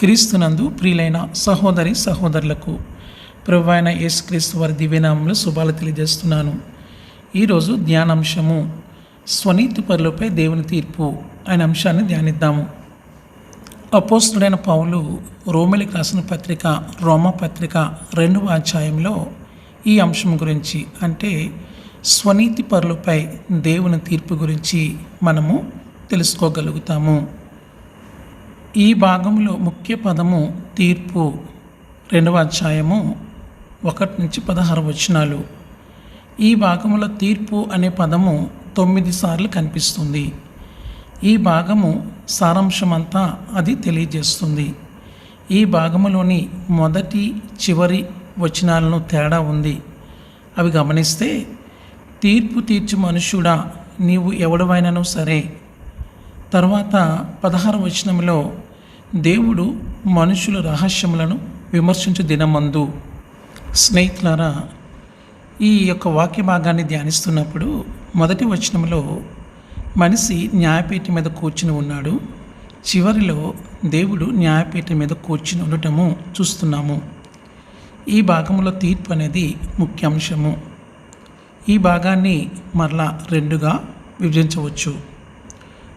క్రీస్తునందు ప్రియులైన సహోదరి సహోదరులకు ప్రభు అయిన యేసుక్రీస్తు వారి దివ్యనామంలో శుభాలు తెలియజేస్తున్నాను. ఈరోజు ధ్యానాంశము స్వనీతి పరులపై దేవుని తీర్పు అనే అంశాన్ని ధ్యానిద్దాము. అపోస్తుడైన పౌలు రోమిలికి రాసిన పత్రిక రోమ పత్రిక రెండవ అధ్యాయంలో ఈ అంశం గురించి అంటే స్వనీతి పరులపై దేవుని తీర్పు గురించి మనము తెలుసుకోగలుగుతాము. ఈ భాగంలో ముఖ్య పదము తీర్పు రెండవ అధ్యాయము ఒకటి నుంచి పదహారు వచనాలు. ఈ భాగంలో తీర్పు అనే పదము తొమ్మిది సార్లు కనిపిస్తుంది. ఈ భాగము సారాంశమంతా అది తెలియజేస్తుంది. ఈ భాగములోని మొదటి చివరి వచనాలను తేడా ఉంది. అవి గమనిస్తే తీర్పు తీర్చు మనుషుడా నీవు ఎవడవైనను సరే. తర్వాత పదహారు వచనంలో దేవుడు మనుషుల రహస్యములను విమర్శించు దినమందు. స్నేహితులారా ఈ యొక్క వాక్య భాగాన్ని ధ్యానిస్తున్నప్పుడు మొదటి వచనంలో మనిషి న్యాయపీఠ మీద కూర్చుని ఉన్నాడు. చివరిలో దేవుడు న్యాయపీఠ మీద కూర్చుని ఉండటము చూస్తున్నాము. ఈ భాగంలో తీర్పు అనేది ముఖ్యాంశము. ఈ భాగాన్ని మరలా రెండుగా విభజించవచ్చు.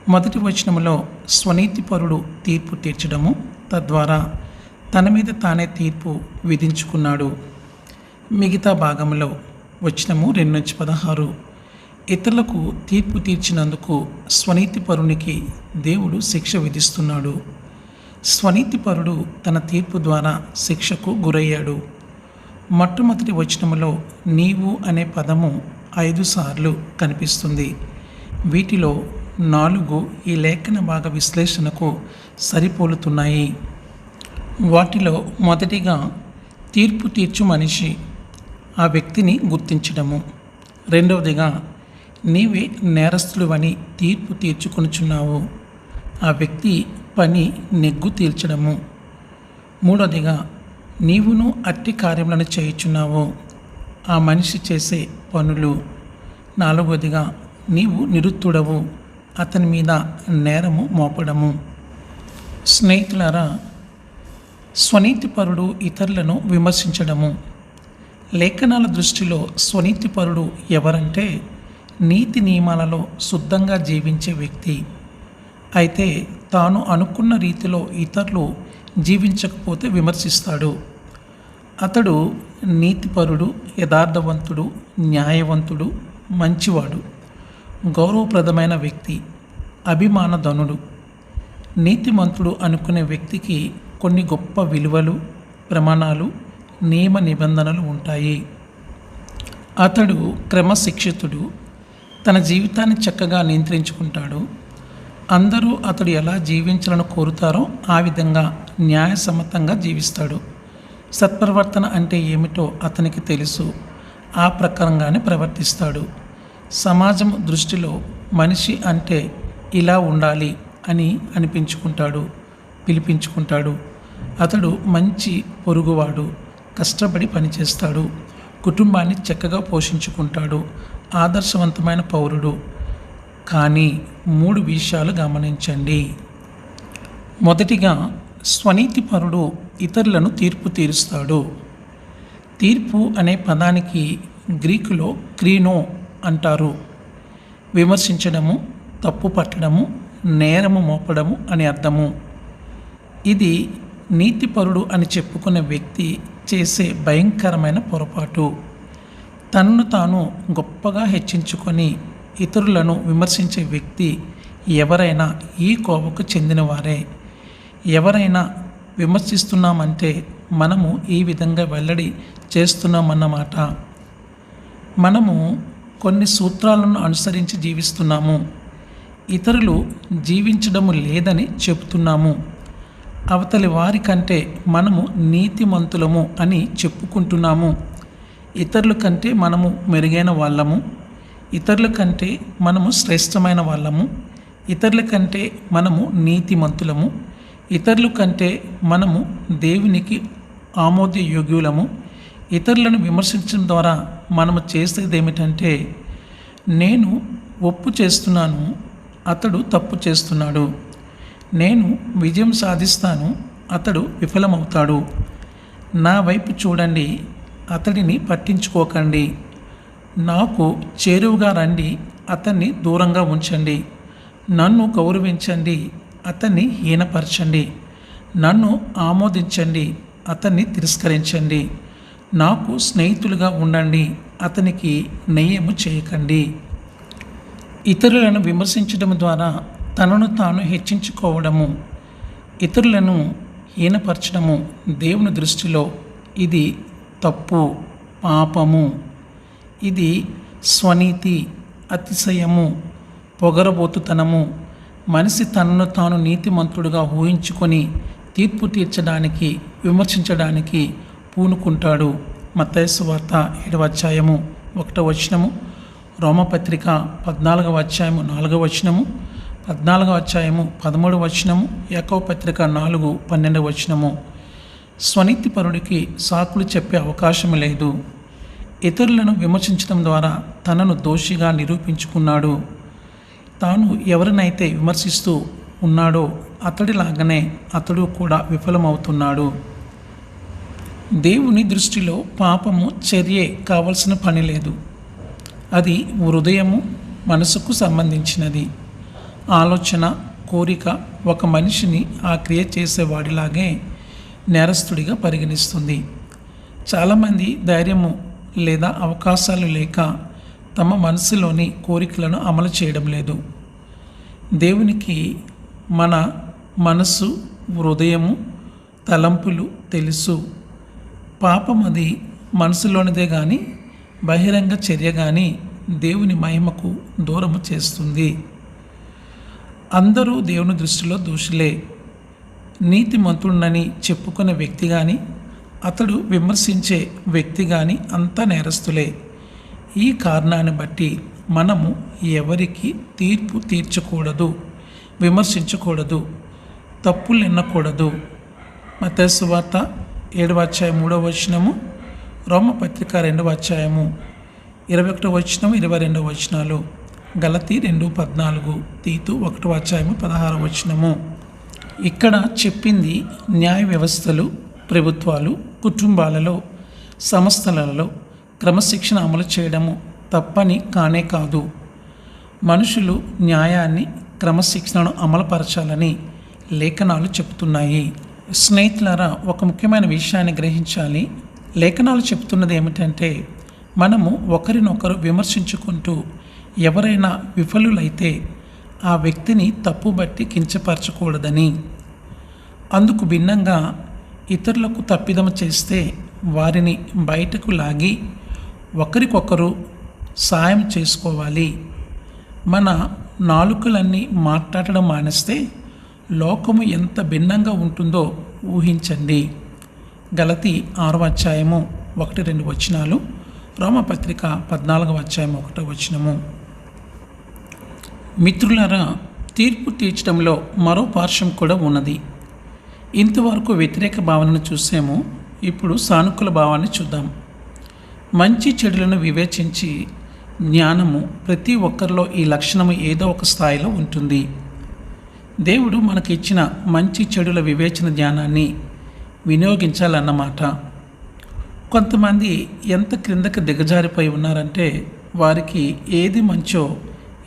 మొదటి వచనంలో స్వనీతిపరుడు తీర్పు తీర్చడము తద్వారా తన మీద తానే తీర్పు విధించుకున్నాడు. మిగతా భాగంలో వచనము రెండు నుంచి పదహారు. ఇతరులకు తీర్పు తీర్చినందుకు స్వనీతిపరునికి దేవుడు శిక్ష విధిస్తున్నాడు. స్వనీతిపరుడు తన తీర్పు ద్వారా శిక్షకు గురయ్యాడు. మొట్టమొదటి వచనములో నీవు అనే పదము ఐదు సార్లు కనిపిస్తుంది. వీటిలో నాలుగు ఈ లేఖన భాగ విశ్లేషణకు సరిపోలుతున్నాయి. వాటిలో మొదటిగా తీర్పు తీర్చు మనిషి ఆ వ్యక్తిని గుర్తించడము. రెండవదిగా నీవే నేరస్తులువని తీర్పు తీర్చుకొనుచున్నావు. ఆ వ్యక్తి పని నెగ్గు తీర్చడము. మూడవదిగా నీవును అట్టి కార్యములను చేయుచున్నావు. ఆ మనిషి చేసే పనులు. నాలుగవదిగా నీవు నిరుత్తుడవు. అతని మీద నేరము మోపడము. స్నేహితులారా స్వనీతిపరుడు ఇతరులను విమర్శించడము. లేఖనాల దృష్టిలో స్వనీతిపరుడు ఎవరంటే నీతి నియమాలలో శుద్ధంగా జీవించే వ్యక్తి. అయితే తాను అనుకున్న రీతిలో ఇతరులు జీవించకపోతే విమర్శిస్తాడు. అతడు నీతిపరుడు యథార్థవంతుడు న్యాయవంతుడు మంచివాడు. గౌరవప్రదమైన వ్యక్తి అభిమానధనుడు నీతిమంతుడు అనుకునే వ్యక్తికి కొన్ని గొప్ప విలువలు ప్రమాణాలు నియమ నిబంధనలు ఉంటాయి. అతడు క్రమశిక్షితుడు తన జీవితాన్ని చక్కగా నియంత్రించుకుంటాడు. అందరూ అతడు ఎలా జీవించాలని కోరుతారో ఆ విధంగా న్యాయసమ్మతంగా జీవిస్తాడు. సత్ప్రవర్తన అంటే ఏమిటో అతనికి తెలుసు. ఆ ప్రకారంగానే ప్రవర్తిస్తాడు. సమాజం దృష్టిలో మనిషి అంటే ఇలా ఉండాలి అని అనిపించుకుంటాడు పిలిపించుకుంటాడు. అతడు మంచి పొరుగువాడు కష్టపడి పనిచేస్తాడు కుటుంబాన్ని చక్కగా పోషించుకుంటాడు ఆదర్శవంతమైన పౌరుడు. కానీ మూడు విషయాలు గమనించండి. మొదటిగా స్వనీతిపరుడు ఇతరులను తీర్పు తీరుస్తాడు. తీర్పు అనే పదానికి గ్రీకులో క్రీనో అంటారు. విమర్శించడము తప్పు పట్టడము నేరము మోపడము అని అర్థము. ఇది నీతిపరుడు అని చెప్పుకునే వ్యక్తి చేసే భయంకరమైన పొరపాటు. తనను తాను గొప్పగా హెచ్చించుకొని ఇతరులను విమర్శించే వ్యక్తి ఎవరైనా ఈ కోవకు చెందినవారే. ఎవరైనా విమర్శిస్తున్నామంటే మనము ఈ విధంగా వెల్లడి చేస్తున్నామన్నమాట. మనము కొన్ని సూత్రాలను అనుసరించి జీవిస్తున్నాము. ఇతరులు జీవించడము లేదని చెప్తున్నాము. అవతలి వారి కంటే మనము నీతిమంతులము అని చెప్పుకుంటున్నాము. ఇతరుల కంటే మనము మెరుగైన వాళ్ళము. ఇతరుల కంటే మనము శ్రేష్టమైన వాళ్ళము. ఇతరుల కంటే మనము నీతిమంతులము. ఇతరుల కంటే మనము దేవునికి ఆమోదయోగ్యులము. ఇతరులను విమర్శించడం ద్వారా మనము చేసేది ఏమిటంటే నేను ఒప్పు చేస్తున్నాను అతడు తప్పు చేస్తున్నాడు. నేను విజయం సాధిస్తాను అతడు విఫలమవుతాడు. నా వైపు చూడండి అతడిని పట్టించుకోకండి. నాకు చేరువుగా రండి అతన్ని దూరంగా ఉంచండి. నన్ను గౌరవించండి అతన్ని హీనపరచండి. నన్ను ఆమోదించండి అతన్ని తిరస్కరించండి. నాకు స్నేహితులుగా ఉండండి అతనికి నయము చేయకండి. ఇతరులను విమర్శించడం ద్వారా తనను తాను హెచ్చించుకోవడము ఇతరులను హీనపరచడము దేవుని దృష్టిలో ఇది తప్పు పాపము. ఇది స్వనీతి అతిశయము పొగరబోతుతనము. మనిషి తనను తాను నీతిమంతుడుగా ఊహించుకొని తీర్పు తీర్చడానికి విమర్శించడానికి పూనుకుంటాడు. మత్తయస్సు వార్త ఏడవ అధ్యాయము ఒకటవ వచనము రోమపత్రిక పద్నాలుగవ అధ్యాయము నాలుగవ వచనము పద్నాలుగవ అధ్యాయము పదమూడవ వచనము ఏకవ పత్రిక నాలుగు పన్నెండవ వచనము. స్వనీతిపరుడికి సాకులు చెప్పే అవకాశం లేదు. ఇతరులను విమర్శించడం ద్వారా తనను దోషిగా నిరూపించుకున్నాడు. తాను ఎవరినైతే విమర్శిస్తూ ఉన్నాడో అతడిలాగానే అతడు కూడా విఫలమవుతున్నాడు. దేవుని దృష్టిలో పాపము చర్యే కావలసిన పని లేదు. అది హృదయము మనసుకు సంబంధించినది. ఆలోచన కోరిక ఒక మనిషిని ఆ క్రియ చేసేవాడిలాగే నేరస్తుడిగా పరిగణిస్తుంది. చాలామంది ధైర్యము లేదా అవకాశాలు లేక తమ మనసులోని కోరికలను అమలు చేయడం లేదు. దేవునికి మన మనసు హృదయము తలంపులు తెలుసు. పాపం అది మనసులోనిదే కానీ బహిరంగ చర్య కానీ దేవుని మహిమకు దూరము చేస్తుంది. అందరూ దేవుని దృష్టిలో దోషులే. నీతిమంతుడినని చెప్పుకునే వ్యక్తి కానీ అతడు విమర్శించే వ్యక్తి కానీ అంతా నేరస్తులే. ఈ కారణాన్ని బట్టి మనము ఎవరికి తీర్పు తీర్చకూడదు విమర్శించకూడదు తప్పులు ఎన్నకూడదు మతస్సు ఏడవ అధ్యాయం మూడవ వచనము రోమపత్రిక రెండవ అధ్యాయము ఇరవై ఒకటో వచనం ఇరవై రెండవ వచనాలు గలతీ రెండు పద్నాలుగు తీతు ఒకటో అధ్యాయము పదహారవ వచనము. ఇక్కడ చెప్పింది న్యాయ వ్యవస్థలు ప్రభుత్వాలు కుటుంబాలలో సంస్థలలో క్రమశిక్షణ అమలు చేయడము తప్పని కానే కాదు. మనుషులు న్యాయాన్ని క్రమశిక్షణను అమలుపరచాలని లేఖనాలు చెబుతున్నాయి. స్నేహితులారా ఒక ముఖ్యమైన విషయాన్ని గ్రహించాలి. లేఖనాలు చెప్తున్నది ఏమిటంటే మనము ఒకరినొకరు విమర్శించుకుంటూ ఎవరైనా విఫలులైతే ఆ వ్యక్తిని తప్పు బట్టి కించపరచకూడదని. అందుకు భిన్నంగా ఇతరులకు తప్పిదమ చేస్తే వారిని బయటకు లాగి ఒకరికొకరు సాయం చేసుకోవాలి. మన నాలుకలన్నీ మాట్లాడడం మానేస్తే లోకము ఎంత భిన్నంగా ఉంటుందో ఊహించండి. గలతి ఆరో అధ్యాయము ఒకటి రెండు వచనాలు రోమపత్రిక పద్నాలుగవ అధ్యాయం ఒకటో వచనము. మిత్రులారా తీర్పు తీర్చడంలో మరో పార్శ్వం కూడా ఉన్నది. ఇంతవరకు వ్యతిరేక భావనను చూసాము ఇప్పుడు సానుకూల భావాన్ని చూద్దాం. మంచి చెడులను వివేచించి జ్ఞానము ప్రతి ఒక్కరిలో ఈ లక్షణము ఏదో ఒక స్థాయిలో ఉంటుంది. దేవుడు మనకి ఇచ్చిన మంచి చెడుల వివేచన జ్ఞానాన్ని వినియోగించాలన్నమాట. కొంతమంది ఎంత క్రిందకి దిగజారిపోయి ఉన్నారంటే వారికి ఏది మంచో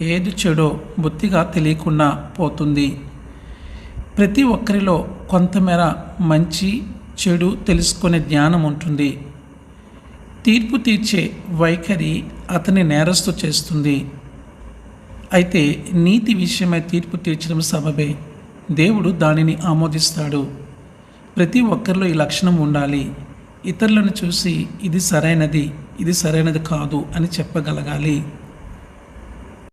ఏది చెడో బొత్తిగా తెలియకుండా పోతుంది. ప్రతి ఒక్కరిలో కొంతమేర మంచి చెడు తెలుసుకునే జ్ఞానం ఉంటుంది. తీర్పు తీర్చే వైఖరి అతని నేరస్తు చేస్తుంది. అయితే నీతి విషయమై తీర్పు తీర్చడం సబబే. దేవుడు దానిని ఆమోదిస్తాడు. ప్రతి ఒక్కరిలో ఈ లక్షణం ఉండాలి. ఇతరులను చూసి ఇది సరైనది ఇది సరైనది కాదు అని చెప్పగలగాలి.